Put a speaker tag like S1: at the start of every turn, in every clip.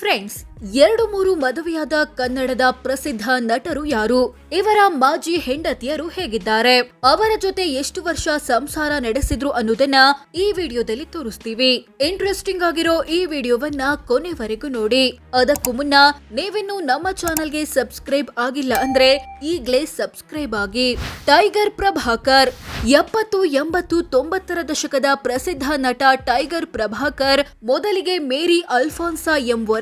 S1: Friends, ಎರಡು ಮೂರು ಮದುವೆಯಾದ ಕನ್ನಡದ ಪ್ರಸಿದ್ಧ ನಟರು ಯಾರು? ಇವರ ಮಾಜಿ ಹೆಂಡತಿಯರು ಹೇಗಿದ್ದಾರೆ? ಅವರ ಜೊತೆ ಎಷ್ಟು ವರ್ಷ ಸಂಸಾರ ನಡೆಸಿದ್ರು ಅನ್ನೋದನ್ನ ಈ ವಿಡಿಯೋದಲ್ಲಿ ತೋರಿಸ್ತೀವಿ. ಇಂಟ್ರೆಸ್ಟಿಂಗ್ ಆಗಿರೋ ಈ ವಿಡಿಯೋವನ್ನ ಕೊನೆವರೆಗೂ ನೋಡಿ. ಅದಕ್ಕೂ ಮುನ್ನ ನೀವಿನ್ನು ನಮ್ಮ ಚಾನೆಲ್ಗೆ ಸಬ್ಸ್ಕ್ರೈಬ್ ಆಗಿಲ್ಲ ಅಂದ್ರೆ ಈಗ್ಲೇ ಸಬ್ಸ್ಕ್ರೈಬ್ ಆಗಿ. ಟೈಗರ್ ಪ್ರಭಾಕರ್, ಎಪ್ಪತ್ತು ಎಂಬತ್ತು ತೊಂಬತ್ತರ ದಶಕದ ಪ್ರಸಿದ್ಧ ನಟ ಟೈಗರ್ ಪ್ರಭಾಕರ್, ಮೊದಲಿಗೆ ಮೇರಿ ಅಲ್ಫಾನ್ಸಾ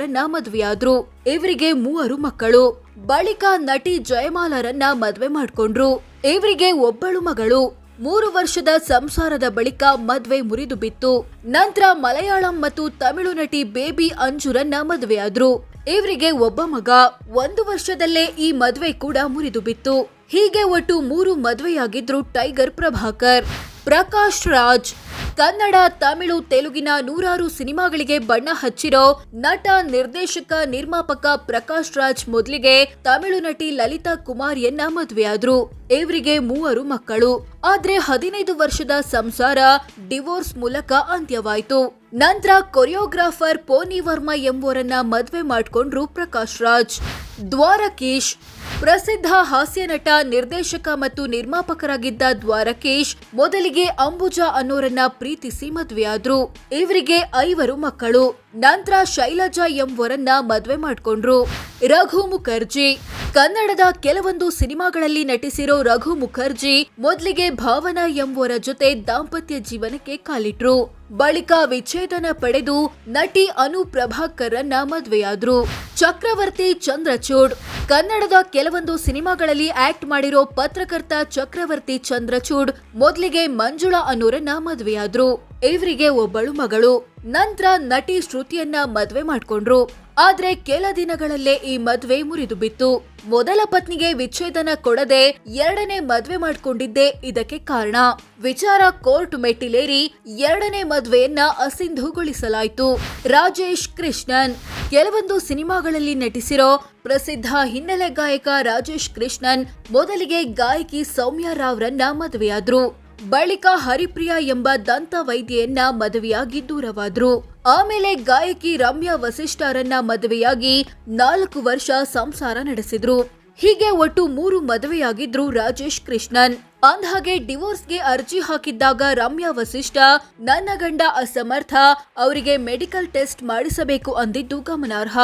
S1: ಎಂಬುವರನ್ನ ಮದುವೆಯಾದ್ರು. ಇವರಿಗೆ ಮೂವರು ಮಕ್ಕಳು. ಬಳಿಕ ನಟಿ ಜಯಮಾಲರನ್ನ ಮದ್ವೆ ಮಾಡ್ಕೊಂಡ್ರು. ಇವರಿಗೆ ಒಬ್ಬಳು ಮಗಳು. ಮೂರು ವರ್ಷದ ಸಂಸಾರದ ಬಳಿಕ ಮದ್ವೆ ಮುರಿದು ಬಿತ್ತು. ನಂತರ ಮಲಯಾಳಂ ಮತ್ತು ತಮಿಳು ನಟಿ ಬೇಬಿ ಅಂಜುರನ್ನ ಮದುವೆಯಾದ್ರು. ಇವರಿಗೆ ಒಬ್ಬ ಮಗ. ಒಂದು ವರ್ಷದಲ್ಲೇ ಈ ಮದ್ವೆ ಕೂಡ ಮುರಿದು ಬಿತ್ತು. ಹೀಗೆ ಒಟ್ಟು ಮೂರು ಮದ್ವೆಯಾಗಿದ್ರು ಟೈಗರ್ ಪ್ರಭಾಕರ್. ಪ್ರಕಾಶ್ ರಾಜ್. ಕನ್ನಡ, ತಮಿಳು, ತೆಲುಗಿನ ನೂರಾರು ಸಿನಿಮಾಗಳಿಗೆ ಬಣ್ಣ ಹಚ್ಚಿರೋ ನಟ, ನಿರ್ದೇಶಕ, ನಿರ್ಮಾಪಕ ಪ್ರಕಾಶ್ ರಾಜ್ ಮೊದಲಿಗೆ ತಮಿಳು ನಟಿ ಲಲಿತಾ ಕುಮಾರಿಯನ್ನ ಮದುವೆಯಾದ್ರು. ಇವರಿಗೆ ಮೂವರು ಮಕ್ಕಳು. ಆದ್ರೆ ಹದಿನೈದು ವರ್ಷದ ಸಂಸಾರ ಡಿವೋರ್ಸ್ ಮೂಲಕ ಅಂತ್ಯವಾಯಿತು. ನಂತರ ಕೊರಿಯೋಗ್ರಾಫರ್ ಪೋನಿ ವರ್ಮಾ ಎಂಬುವರನ್ನ ಮದುವೆ ಮಾಡಿಕೊಂಡ್ರು ಪ್ರಕಾಶ್ ರಾಜ್. ದ್ವಾರಕೀಶ್ ಪ್ರಸಿದ್ಧ ಹಾಸ್ಯ ನಟ, ನಿರ್ದೇಶಕ ಮತ್ತು ನಿರ್ಮಾಪಕರಾಗಿದ್ದ ದ್ವಾರಕೇಶ್ ಮೊದಲಿಗೆ ಅಂಬುಜಾ ಅನ್ನೋರನ್ನ ಪ್ರೀತಿಸಿ ಮದುವೆಯಾದ್ರು. ಇವರಿಗೆ ಐವರು ಮಕ್ಕಳು. ನಂತರ ಶೈಲಜಾ ಎಂಬುವರನ್ನ ಮದುವೆ ಮಾಡ್ಕೊಂಡ್ರು. ರಘು ಮುಖರ್ಜಿ. ಕನ್ನಡದ ಕೆಲವೊಂದು ಸಿನಿಮಾಗಳಲ್ಲಿ ನಟಿಸಿರೋ ರಘು ಮುಖರ್ಜಿ ಮೊದಲಿಗೆ ಭಾವನಾ ಎಂಬುವರ ಜೊತೆ ದಾಂಪತ್ಯ ಜೀವನಕ್ಕೆ ಕಾಲಿಟ್ರು. ಬಳಿಕ ವಿಚ್ಛೇದನ ಪಡೆದು ನಟಿ ಅನು ಪ್ರಭಾಕರ್ರನ್ನ ಮದುವೆಯಾದ್ರು. ಚಕ್ರವರ್ತಿ ಚಂದ್ರಚೂಡ್. ಕನ್ನಡದ ಕೆಲವೊಂದು ಸಿನಿಮಾಗಳಲ್ಲಿ ಆಕ್ಟ್ ಮಾಡಿರೋ ಪತ್ರಕರ್ತ ಚಕ್ರವರ್ತಿ ಚಂದ್ರಚೂಡ್ ಮೊದಲಿಗೆ ಮಂಜುಳಾ ಅನ್ನೋರನ್ನ ಮದ್ವೆಯಾದ್ರು. ಇವರಿಗೆ ಒಬ್ಬಳು ಮಗಳು. ನಂತರ ನಟಿ ಶ್ರುತಿಯನ್ನ ಮದ್ವೆ ಮಾಡ್ಕೊಂಡ್ರು. ಆದ್ರೆ ಕೆಲ ದಿನಗಳಲ್ಲೇ ಈ ಮದ್ವೆ ಮುರಿದು ಬಿತ್ತು. ಮೊದಲ ಪತ್ನಿಗೆ ವಿಚ್ಛೇದನ ಕೊಡದೆ ಎರಡನೇ ಮದ್ವೆ ಮಾಡ್ಕೊಂಡಿದ್ದೇ ಇದಕ್ಕೆ ಕಾರಣ. ವಿಚಾರ ಕೋರ್ಟ್ ಮೆಟ್ಟಿಲೇರಿ ಎರಡನೇ ಮದ್ವೆಯನ್ನ ಅಸಿಂಧುಗೊಳಿಸಲಾಯಿತು. ರಾಜೇಶ್ ಕೃಷ್ಣನ್. ಕೆಲವೊಂದು ಸಿನಿಮಾಗಳಲ್ಲಿ ನಟಿಸಿರೋ ಪ್ರಸಿದ್ಧ ಹಿನ್ನೆಲೆ ಗಾಯಕ ರಾಜೇಶ್ ಕೃಷ್ಣನ್ ಮೊದಲಿಗೆ ಗಾಯಕಿ ಸೌಮ್ಯ ರಾವ್ರನ್ನ ಮದುವೆಯಾದ್ರು. ಬಳಿಕ ಹರಿಪ್ರಿಯಾ ಎಂಬ ದಂತ ವೈದ್ಯೆಯನ್ನ ಮದುವೆಯಾಗಿ ದೂರವಾದ್ರು. ಆಮೇಲೆ ಗಾಯಕಿ ರಮ್ಯಾ ವಸಿಷ್ಠರನ್ನ ಮದುವೆಯಾಗಿ ನಾಲ್ಕು ವರ್ಷ ಸಂಸಾರ ನಡೆಸಿದ್ರು. ಹೀಗೆ ಒಟ್ಟು ಮೂರು ಮದುವೆಯಾಗಿದ್ರು ರಾಜೇಶ್ ಕೃಷ್ಣನ್. ಅಂದ್ಹಾಗೆ ಡಿವೋರ್ಸ್ಗೆ ಅರ್ಜಿ ಹಾಕಿದ್ದಾಗ ರಮ್ಯಾ ವಸಿಷ್ಠ, ನನ್ನ ಗಂಡ ಅಸಮರ್ಥ, ಅವರಿಗೆ ಮೆಡಿಕಲ್ ಟೆಸ್ಟ್ ಮಾಡಿಸಬೇಕು ಅಂದಿದ್ದು ಗಮನಾರ್ಹ.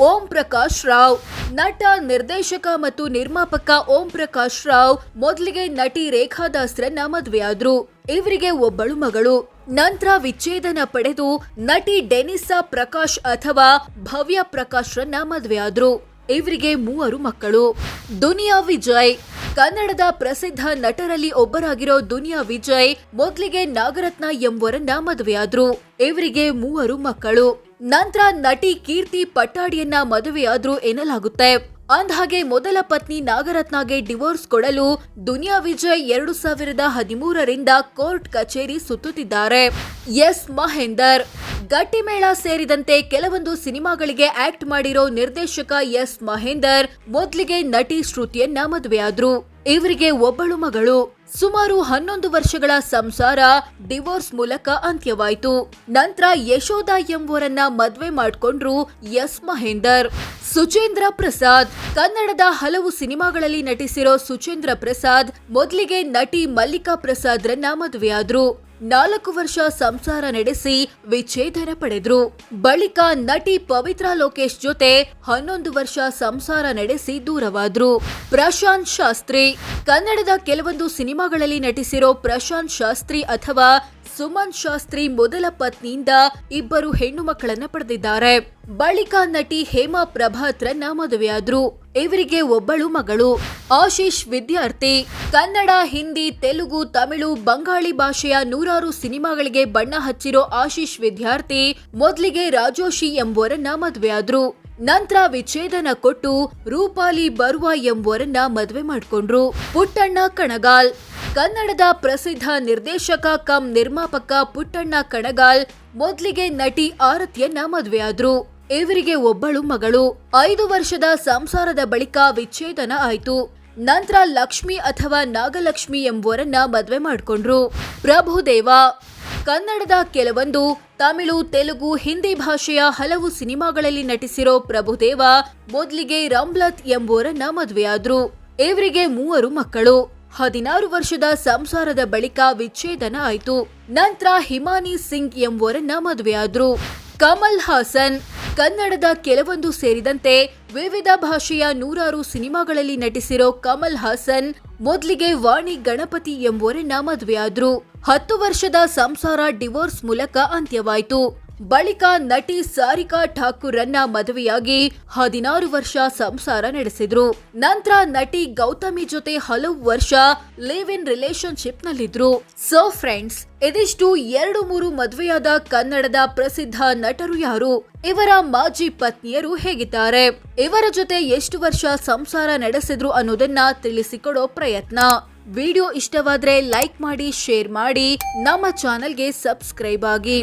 S1: ಓಂ ಪ್ರಕಾಶ್ ರಾವ್, ನಟ, ನಿರ್ದೇಶಕ ಮತ್ತು ನಿರ್ಮಾಪಕ ಓಂ ಪ್ರಕಾಶ್ ರಾವ್ ಮೊದಲಿಗೆ ನಟಿ ರೇಖಾ ದಾಸ್ರನ್ನ ಮದುವೆಯಾದ್ರು. ಇವರಿಗೆ ಒಬ್ಬಳು ಮಗಳು. ನಂತರ ವಿಚ್ಛೇದನ ಪಡೆದು ನಟಿ ಡೆನಿಸಾ ಪ್ರಕಾಶ್ ಅಥವಾ ಭವ್ಯ ಪ್ರಕಾಶ್ರನ್ನ ಮದುವೆಯಾದ್ರು. ಇವರಿಗೆ ಮೂವರು ಮಕ್ಕಳು. ದುನಿಯಾ ವಿಜಯ್, ಕನ್ನಡದ ಪ್ರಸಿದ್ಧ ನಟರಲ್ಲಿ ಒಬ್ಬರಾಗಿರೋ ದುನಿಯಾ ವಿಜಯ್ ಮೊದಲಿಗೆ ನಾಗರತ್ನ ಎಂಬುವರನ್ನ ಮದುವೆಯಾದ್ರು. ಇವರಿಗೆ ಮೂವರು ಮಕ್ಕಳು. ನಂತರ ನಟಿ ಕೀರ್ತಿ ಪಟ್ಟಾಡಿಯನ್ನ ಮದುವೆಯಾದ್ರು ಎನ್ನಲಾಗುತ್ತೆ. ಅಂದ್ಹಾಗೆ ಮೊದಲ ಪತ್ನಿ ನಾಗರತ್ನಗೆ ಡಿವೋರ್ಸ್ ಕೊಡಲು ದುನಿಯಾ ವಿಜಯ್ ಎರಡು ಸಾವಿರದ ಹದಿಮೂರರಿಂದ ಕೋರ್ಟ್ ಕಚೇರಿ ಸುತ್ತುತ್ತಿದ್ದಾರೆ. ಎಸ್ ಮಹೇಂದರ್. ಗಟ್ಟಿಮೇಳ ಸೇರಿದಂತೆ ಕೆಲವೊಂದು ಸಿನಿಮಾಗಳಿಗೆ ಆಕ್ಟ್ ಮಾಡಿರೋ ನಿರ್ದೇಶಕ ಎಸ್ ಮಹೇಂದರ್ ಮೊದಲಿಗೆ ನಟಿ ಶ್ರುತಿಯನ್ನ ಮದುವೆಯಾದ್ರು. ಇವರಿಗೆ ಒಬ್ಬಳು ಮಗಳು. ಸುಮಾರು ಹನ್ನೊಂದು ವರ್ಷಗಳ ಸಂಸಾರ ಡಿವೋರ್ಸ್ ಮೂಲಕ ಅಂತ್ಯವಾಯಿತು. ನಂತರ ಯಶೋಧ ಎಂಬುವರನ್ನ ಮದ್ವೆ ಮಾಡಿಕೊಂಡ್ರು ಎಸ್ ಮಹೇಂದರ್. ಸುಚೇಂದ್ರ ಪ್ರಸಾದ್. ಕನ್ನಡದ ಹಲವು ಸಿನಿಮಾಗಳಲ್ಲಿ ನಟಿಸಿರೋ ಸುಚೇಂದ್ರ ಪ್ರಸಾದ್ ಮೊದಲಿಗೆ ನಟಿ ಮಲ್ಲಿಕಾ ಪ್ರಸಾದ್ರನ್ನ ಮದುವೆಯಾದ್ರು. ನಾಲ್ಕು ವರ್ಷ ಸಂಸಾರ ನಡೆಸಿ ವಿಚ್ಛೇದನ ಪಡೆದ್ರು. ಬಳಿಕ ನಟಿ ಪವಿತ್ರ ಲೋಕೇಶ್ ಜೊತೆ ಹನ್ನೊಂದು ವರ್ಷ ಸಂಸಾರ ನಡೆಸಿ ದೂರವಾದ್ರು. ಪ್ರಶಾಂತ್ ಶಾಸ್ತ್ರಿ. ಕನ್ನಡದ ಕೆಲವೊಂದು ಸಿನಿಮಾಗಳಲ್ಲಿ ನಟಿಸಿರೋ ಪ್ರಶಾಂತ್ ಶಾಸ್ತ್ರಿ ಅಥವಾ ಸುಮನ್ ಶಾಸ್ತ್ರಿ ಮೊದಲ ಪತ್ನಿಯಿಂದ ಇಬ್ಬರು ಹೆಣ್ಣು ಮಕ್ಕಳನ್ನ ಪಡೆದಿದ್ದಾರೆ. ಬಳಿಕ ನಟಿ ಹೇಮಾ ಪ್ರಭಾತ್ರನ್ನ ಮದುವೆಯಾದ್ರು. ಇವರಿಗೆ ಒಬ್ಬಳು ಮಗಳು. ಆಶೀಶ್ ವಿದ್ಯಾರ್ಥಿ. ಕನ್ನಡ, ಹಿಂದಿ, ತೆಲುಗು, ತಮಿಳು, ಬಂಗಾಳಿ ಭಾಷೆಯ ನೂರಾರು ಸಿನಿಮಾಗಳಿಗೆ ಬಣ್ಣ ಹಚ್ಚಿರೋ ಆಶೀಶ್ ವಿದ್ಯಾರ್ಥಿ, ಮೊದಲಿಗೆ ರಾಜೋಶಿ ಎಂಬುವರನ್ನ ಮದುವೆಯಾದ್ರು ನಂತರ ವಿಚ್ಛೇದನ ಕೊಟ್ಟು ರೂಪಾಲಿ ಬರುವ ಎಂಬುವರನ್ನ ಮದುವೆ ಮಾಡಿಕೊಂಡ್ರು. ಪುಟ್ಟಣ್ಣ ಕಣಗಾಲ್. ಕನ್ನಡದ ಪ್ರಸಿದ್ಧ ನಿರ್ದೇಶಕ ಕಮ್ ನಿರ್ಮಾಪಕ ಪುಟ್ಟಣ್ಣ ಕಣಗಾಲ್ ಮೊದಲಿಗೆ ನಟಿ ಆರತಿಯನ್ನ ಮದುವೆಯಾದ್ರು ಇವರಿಗೆ ಒಬ್ಬಳು ಮಗಳು. ಐದು ವರ್ಷದ ಸಂಸಾರದ ಬಳಿಕ ವಿಚ್ಛೇದನ ಆಯಿತು. ನಂತರ ಲಕ್ಷ್ಮಿ ಅಥವಾ ನಾಗಲಕ್ಷ್ಮಿ ಎಂಬುವರನ್ನ ಮದುವೆ ಮಾಡಿಕೊಂಡ್ರು. ಪ್ರಭುದೇವ ಕನ್ನಡದ ಕೆಲವೊಂದು ತಮಿಳು, ತೆಲುಗು, ಹಿಂದಿ ಭಾಷೆಯ ಹಲವು ಸಿನಿಮಾಗಳಲ್ಲಿ ನಟಿಸಿರೋ ಪ್ರಭುದೇವ ಮೊದಲಿಗೆ ರಾಮ್ಲತ್ ಎಂಬುವರನ್ನ ಮದುವೆಯಾದ್ರು. ಇವರಿಗೆ ಮೂವರು ಮಕ್ಕಳು. ಹದಿನಾರು ವರ್ಷದ ಸಂಸಾರದ ಬಳಿಕ ವಿಚ್ಛೇದನ ಆಯಿತು. ನಂತರ ಹಿಮಾನಿ ಸಿಂಗ್ ಎಂಬುವರನ್ನ ಮದುವೆಯಾದ್ರು. ಕಮಲ್ ಹಾಸನ್. ಕನ್ನಡದ ಕೆಲವೊಂದು ಸೇರಿದಂತೆ ವಿವಿಧ ಭಾಷೆಯ ನೂರಾರು ಸಿನಿಮಾಗಳಲ್ಲಿ ನಟಿಸಿರೋ ಕಮಲ್ ಹಾಸನ್ ಮೊದಲಿಗೆ ವಾಣಿ ಗಣಪತಿ ಎಂಬುವರನ್ನ ಮದುವೆಯಾದ್ರು. ಹತ್ತು ವರ್ಷದ ಸಂಸಾರ ಡಿವೋರ್ಸ್ ಮೂಲಕ ಅಂತ್ಯವಾಯಿತು. ಬಳಿಕ ನಟಿ ಸಾರಿಕಾ ಠಾಕೂರ್ರನ್ನ ಮದುವೆಯಾಗಿ ಹದಿನಾರು ವರ್ಷ ಸಂಸಾರ ನಡೆಸಿದ್ರು. ನಂತರ ನಟಿ ಗೌತಮಿ ಜೊತೆ ಹಲವು ವರ್ಷ ಲಿವ್ ಇನ್ ರಿಲೇಶನ್ಶಿಪ್ ನಲ್ಲಿದ್ರು ಸೊ ಫ್ರೆಂಡ್ಸ್ ಇದಿಷ್ಟು ಎರಡು ಮೂರು ಮದುವೆಯಾದ ಕನ್ನಡದ ಪ್ರಸಿದ್ಧ ನಟರು ಯಾರು? ಇವರ ಮಾಜಿ ಪತ್ನಿಯರು ಹೇಗಿದ್ದಾರೆ? ಇವರ ಜೊತೆ ಎಷ್ಟು ವರ್ಷ ಸಂಸಾರ ನಡೆಸಿದ್ರು ಅನ್ನೋದನ್ನ ತಿಳಿಸಿಕೊಡೋ ಪ್ರಯತ್ನ. ವಿಡಿಯೋ ಇಷ್ಟವಾದ್ರೆ ಲೈಕ್ ಮಾಡಿ ಶೇರ್ ಮಾಡಿ. ನಮ್ಮ ಚಾನೆಲ್ಗೆ ಸಬ್ಸ್ಕ್ರೈಬ್ ಆಗಿ.